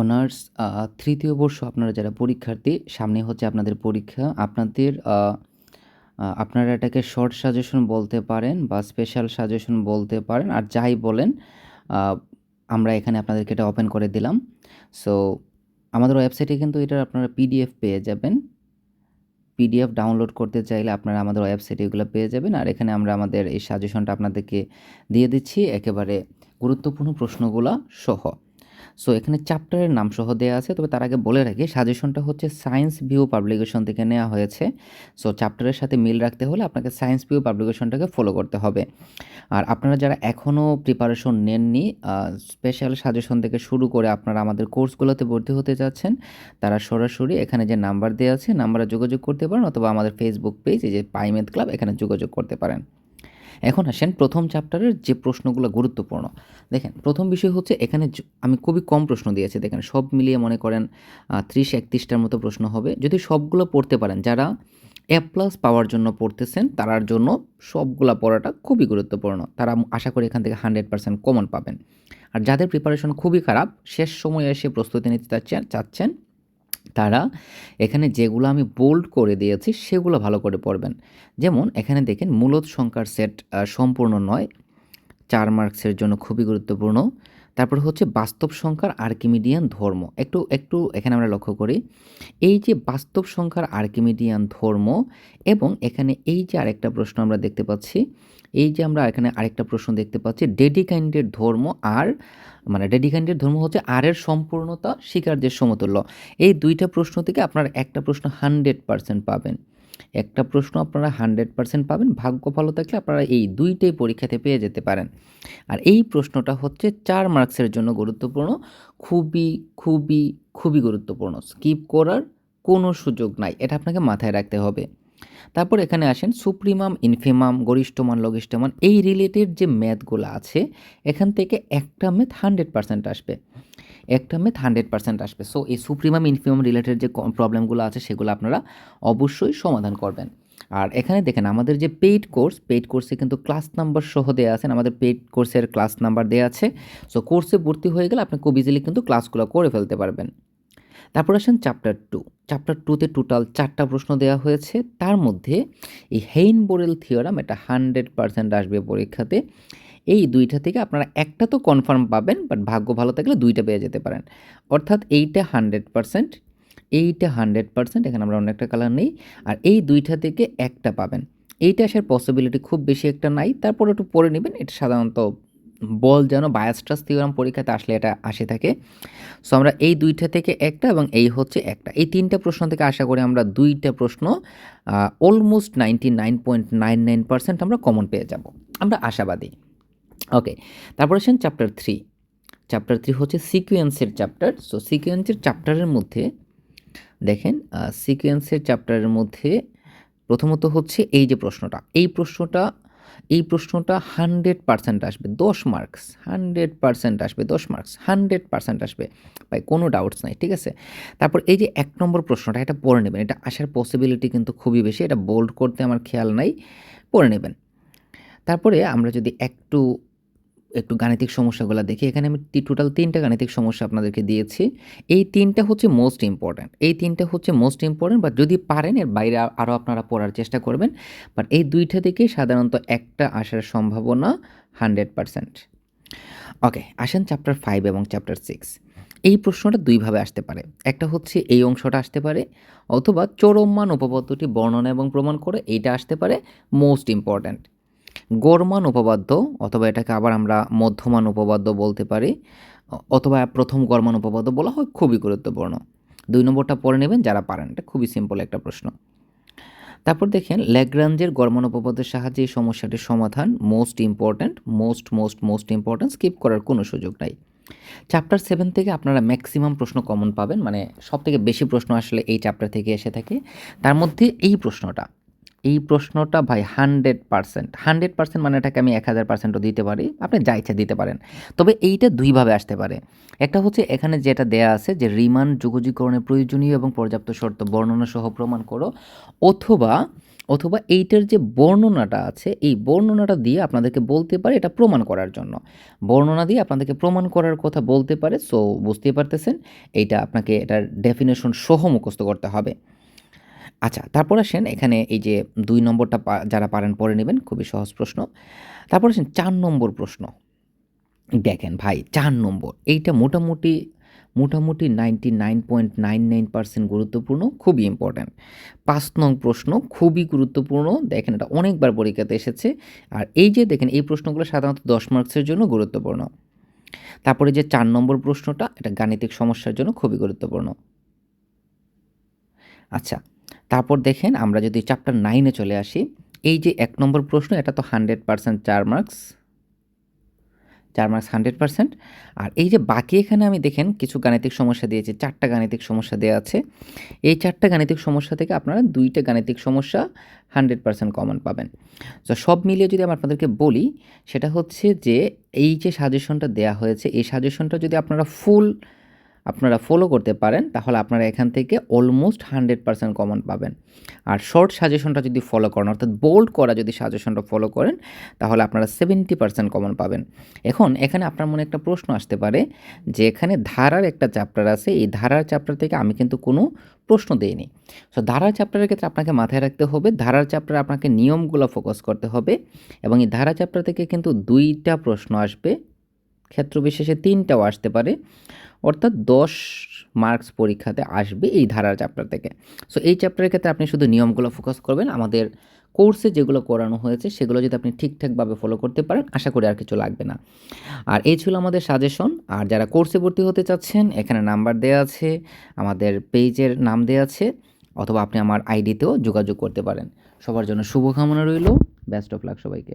Honours তৃতীয় বর্ষ আপনারা যারা পরীক্ষার্থী, সামনে হচ্ছে আপনাদের পরীক্ষা। আপনাদের আপনারা এটাকে শর্ট সাজেশন বলতে পারেন বা স্পেশাল সাজেশন বলতে পারেন। আর যাই বলেন আমরা এখানে আপনাদেরকে এটা ওপেন করে দিলাম। সো আমাদের ওয়েবসাইটে কিন্তু এটার আপনারা পিডিএফ পেয়ে যাবেন। পিডিএফ ডাউনলোড করতে চাইলে আপনারা আমাদের ওয়েবসাইটে এগুলো পেয়ে যাবেন। আর এখানে আমরা আমাদের এই সাজেশনটা আপনাদেরকে দিয়ে দিচ্ছি একেবারে গুরুত্বপূর্ণ প্রশ্নগুলা সহ। সো এখানে চ্যাপ্টারের নাম সহ দেয়া আছে। তবে তার আগে বলে রাখি সাজেশনটা হচ্ছে সায়েন্স ভিউ পাবলিকেশন থেকে নেওয়া হয়েছে। সো চ্যাপ্টারের সাথে মিল রাখতে হলে আপনাকে সায়েন্স ভিউ পাবলিকেশনটাকে ফলো করতে হবে। আর আপনারা যারা এখনও প্রিপারেশন নেননি স্পেশাল সাজেশন থেকে শুরু করে আপনারা আমাদের কোর্সগুলোতে ভর্তি হতে চাচ্ছেন, তারা সরাসরি এখানে যে নাম্বার দেওয়া আছে নাম্বারে যোগাযোগ করতে পারেন অথবা আমাদের ফেসবুক পেজ এই যে পাইমেদ ক্লাব এখানে যোগাযোগ করতে পারেন। এখন আসেন প্রথম চ্যাপ্টারের যে প্রশ্নগুলো গুরুত্বপূর্ণ। দেখেন, প্রথম বিষয় হচ্ছে এখানে আমি খুবই কম প্রশ্ন দিয়েছি দেখেন, সব মিলিয়ে মনে করেন ত্রিশ ৩০-৩১ মতো প্রশ্ন হবে। যদি সবগুলো পড়তে পারেন, যারা এ প্লাস পাওয়ার জন্য পড়তেছেন, তারার জন্য সবগুলা পড়াটা খুবই গুরুত্বপূর্ণ। তারা আশা করি এখান থেকে 100% কমন পাবেন। আর যাদের প্রিপারেশন খুবই খারাপ, শেষ সময়ে এসে প্রস্তুতি নিতে চাচ্ছেন চাচ্ছেন তারা এখানে যেগুলো আমি বোল্ড করে দিয়েছি সেগুলো ভালো করে পড়বেন। যেমন এখানে দেখেন মূলত সংখ্যার সেট সম্পূর্ণ নয়। চার মার্কসের জন্য খুবই গুরুত্বপূর্ণ। তারপর হচ্ছে বাস্তব সংখ্যার আর্কিমিডিয়ান ধর্ম। একটু, একটু এখানে আমরা লক্ষ্য করি। এই যে বাস্তব সংখ্যার আর্কিমিডিয়ান ধর্ম এবং এখানে এই যে আরেকটা প্রশ্ন আমরা দেখতে পাচ্ছি, এই যে আমরা এখানে আরেকটা প্রশ্ন দেখতে পাচ্ছি ডেডিকাইন্ডের ধর্ম আর মানে ডেডিকাইন্ডের ধর্ম হচ্ছে আর এর সম্পূর্ণতা স্বীকার্যের সমতুল্য। এই দুইটা প্রশ্ন থেকে আপনারা একটা প্রশ্ন 100% পাবেন। একটা প্রশ্ন আপনারা 100% পাবেন। ভাগ্য ভালো থাকলে আপনারা এই দুইটাই পরীক্ষাতে পেয়ে যেতে পারেন। আর এই প্রশ্নটা হচ্ছে চার মার্কসের জন্য গুরুত্বপূর্ণ। খুবই, খুবই, খুবই গুরুত্বপূর্ণ। স্কিপ করার কোনো সুযোগ নাই। এটা আপনাকে মাথায় রাখতে হবে। তারপর এখানে আসেন সুপ্রিমাম, ইনফিমাম, গরিষ্ঠ মান, লঘিষ্ঠ মান এই রিলেটেড যে ম্যাথগুলো আছে এখান থেকে একটা ম্যাথ 100% আসবে। একটা ম্যাথ 100% আসবে। সো এই সুপ্রিমাম, ইনফিমাম রিলেটেড যে প্রবলেমগুলো আছে সেগুলো আপনারা অবশ্যই সমাধান করবেন। আর এখানে দেখেন আমাদের যে পেইড কোর্স, পেইড কোর্সে কিন্তু ক্লাস নাম্বার সহ দেওয়া আছেন আমাদের পেইড কোর্সের ক্লাস নাম্বার দেওয়া আছে। সো কোর্সে ভর্তি হয়ে গেলে আপনি খুব ইজিলি কিন্তু ক্লাসগুলো করে ফেলতে পারবেন। তারপর আসেন চ্যাপ্টার টু চ্যাপ্টার টুতে টোটাল চারটা প্রশ্ন দেওয়া হয়েছে। তার মধ্যে এই হেইন-বোরেল থিওরাম এটা 100% আসবে পরীক্ষাতে। এই দুইটা থেকে আপনারা একটা তো কনফার্ম পাবেন বাট ভাগ্য ভালো থাকলে দুইটা পেয়ে যেতে পারেন। অর্থাৎ এইটা 100% এইটা 100% এখানে আমরা অনেকটা কালার নেই। আর এই দুইটা থেকে একটা পাবেন। এইটা আসার পসিবিলিটি খুব বেশি একটা নাই। তারপরে একটু পড়ে নিবেন। এটা সাধারণত বল যেন বায়াস-টাস থিওরাম পরীক্ষাতে আসলে এটা আসে থাকে। সো আমরা এই ২ টা থেকে একটা এবং এই হচ্ছে একটা। এই ৩ টা প্রশ্ন থেকে আশা করি আমরা ২ টা প্রশ্ন অলমোস্ট 99.99% আমরা কমন পেয়ে যাব। আমরা আশাবাদী। ওকে। তারপর আসেন চ্যাপ্টার 3 চ্যাপ্টার 3 হচ্ছে সিকোয়েন্সের চ্যাপ্টার। সো সিকোয়েন্সের চ্যাপ্টারের মধ্যে দেখেন সিকোয়েন্সের চ্যাপ্টারের মধ্যে প্রথমত হচ্ছে এই যে প্রশ্নটা। এই প্রশ্নটা এই প্রশ্নটা 100% আসবে ১০ মার্কস। 100% আসবে ১০ মার্কস। 100% আসবে। ভাই কোনো ডাউটস নাই। ঠিক আছে? তারপর এই যে এক নম্বর প্রশ্নটা এটা পড়ে নেবেন। এটা আসার পসিবিলিটি কিন্তু খুবই বেশি। এটা বোল্ড করতে আমার খেয়াল নাই। পড়ে নেবেন। তারপরে আমরা যদি একটু, একটু গাণিতিক সমস্যাগুলো দেখি এখানে আমি টোটাল ৩ টা গাণিতিক সমস্যা আপনাদেরকে দিয়েছি। এই ৩ টা হচ্ছে মোস্ট ইম্পর্ট্যান্ট এই ৩ টা হচ্ছে মোস্ট ইম্পর্ট্যান্ট বাট যদি পারেন, এর বাইরে আরও আপনারা পড়ার চেষ্টা করবেন। বাট এই ২ টা থেকেই সাধারণত একটা আসার সম্ভাবনা 100%। ওকে। আসেন চ্যাপ্টার ফাইভ এবং চ্যাপ্টার সিক্স এই প্রশ্নটা দুইভাবে আসতে পারে। একটা হচ্ছে এই অংশটা আসতে পারে, অথবা চরম মান বর্ণনা এবং প্রমাণ করে এইটা আসতে পারে মোস্ট ইম্পোর্টেন্ট। গড় মান উপপাদ্য অথবা এটাকে আবার আমরা মধ্যমান উপপাদ্য বলতে পারি। অথবা প্রথম গড় মান উপপাদ্য বলা হয় খুবই গুরুত্বপূর্ণ। দুই নম্বরটা পড়ে নেবেন যারা পারেন। এটা খুবই সিম্পল একটা প্রশ্ন। তারপর দেখেন ল্যাগ্রাঞ্জের গড় মান উপপাদ্যের সাহায্যে এই সমস্যাটির সমাধান most important most, most, most important skip করার কোনো সুযোগ নাই। চ্যাপ্টার সেভেন থেকে আপনারা ম্যাক্সিমাম প্রশ্ন কমন পাবেন। মানে সব থেকে বেশি প্রশ্ন আসলে এই চ্যাপ্টার থেকে এসে থাকে। তার মধ্যে এই প্রশ্নটা, এই প্রশ্নটা ভাই 100% 100% মানে এটাকে আমি এক হাজার পার্সেন্টও দিতে পারি। আপনি যা ইচ্ছা দিতে পারেন। তবে এইটা দুইভাবে আসতে পারে। একটা হচ্ছে এখানে যেটা দেয়া আছে যে রিমান্ড যুগজীকরণের প্রয়োজনীয় এবং পর্যাপ্ত শর্ত বর্ণনা সহ প্রমাণ করো, অথবা অথবা এইটার যে বর্ণনাটা আছে, এই বর্ণনাটা দিয়ে আপনাদেরকে বলতে পারে এটা প্রমাণ করার জন্য বর্ণনা দিয়ে আপনাদেরকে প্রমাণ করার কথা বলতে পারে সো বুঝতেই পারতেছেন, এইটা আপনাকে এটার ডেফিনেশন সহ মুখস্থ করতে হবে আচ্ছা তারপর আসেন এখানে এই যে দুই নম্বরটা যারা পারেন পরে নেবেন, খুবই সহজ প্রশ্ন। তারপর আসেন চার নম্বর প্রশ্ন। দেখেন ভাই, চার নম্বর, এইটা মোটামুটি মোটামুটি ninety nine point nine nine percent গুরুত্বপূর্ণ, খুবই ইম্পর্ট্যান্ট পাঁচ নং প্রশ্ন, খুবই গুরুত্বপূর্ণ। দেখেন এটা অনেকবার পরীক্ষাতে এসেছে। আর এই যে দেখেন, এই প্রশ্নগুলো সাধারণত দশ মার্কসের জন্য গুরুত্বপূর্ণ। তারপরে যে চার নম্বর প্রশ্নটা, এটা গাণিতিক সমস্যার জন্য খুবই গুরুত্বপূর্ণ। আচ্ছা তারপর দেখেন আমরা যদি চ্যাপ্টার নাইনে চলে আসি, এই যে এক নম্বর প্রশ্ন, এটা তো হান্ড্রেড পার্সেন্ট চার মার্কস চার মার্কস হান্ড্রেড পার্সেন্ট আর এই যে বাকি এখানে আমি দেখেন কিছু গাণিতিক সমস্যা দিয়েছে, চারটা গাণিতিক সমস্যা দেওয়া আছে। এই চারটা গাণিতিক সমস্যা থেকে আপনারা দুইটা গাণিতিক সমস্যা হান্ড্রেড পার্সেন্ট কমন পাবেন। তো সব মিলিয়ে যদি আমি আপনাদেরকে বলি, সেটা হচ্ছে যে এই যে সাজেশনটা দেয়া হয়েছে, এই সাজেশনটা যদি আপনারা ফুল আপনারা ফলো করতে পারেন, তাহলে আপনারা এখান থেকে অলমোস্ট হান্ড্রেড পার্সেন্ট কমন পাবেন। আর শর্ট সাজেশনটা যদি ফলো করেন, অর্থাৎ বোল্ড করা যদি সাজেশনটা ফলো করেন, তাহলে আপনারা সেভেন্টি পার্সেন্ট কমন পাবেন। এখন, এখানে আপনার মনে একটা প্রশ্ন আসতে পারে যে এখানে ধারার একটা চ্যাপ্টার আছে, এই ধারার চ্যাপ্টার থেকে আমি কিন্তু কোনো প্রশ্ন দেইনি। সো ধারার চ্যাপ্টারের ক্ষেত্রে আপনাকে মাথায় রাখতে হবে, ধারার চ্যাপ্টারে আপনাকে নিয়মগুলো ফোকাস করতে হবে এবং এই ধারা চ্যাপ্টার থেকে কিন্তু দুইটা প্রশ্ন আসবে। ক্ষেত্র বিশেষে তিনটাও আসতে পারে। অর্থাৎ দশ মার্কস পরীক্ষাতে আসবে এই ধারার চ্যাপ্টার থেকে। সো এই চ্যাপ্টারের ক্ষেত্রে আপনি শুধু নিয়মগুলো ফোকাস করবেন। আমাদের কোর্সে যেগুলো করানো হয়েছে, সেগুলো যদি আপনি ঠিকঠাকভাবে ফলো করতে পারেন, আশা করি আর কিছু লাগবে না। আর এই ছিল আমাদের সাজেশন আর যারা কোর্সে ভর্তি হতে চাচ্ছেন, এখানে নাম্বার দেওয়া আছে, আমাদের পেজের নাম দেওয়া আছে, অথবা আপনি আমার আইডিতেও যোগাযোগ করতে পারেন। সবার জন্য শুভকামনা রইল। বেস্ট অফ লাক সবাইকে।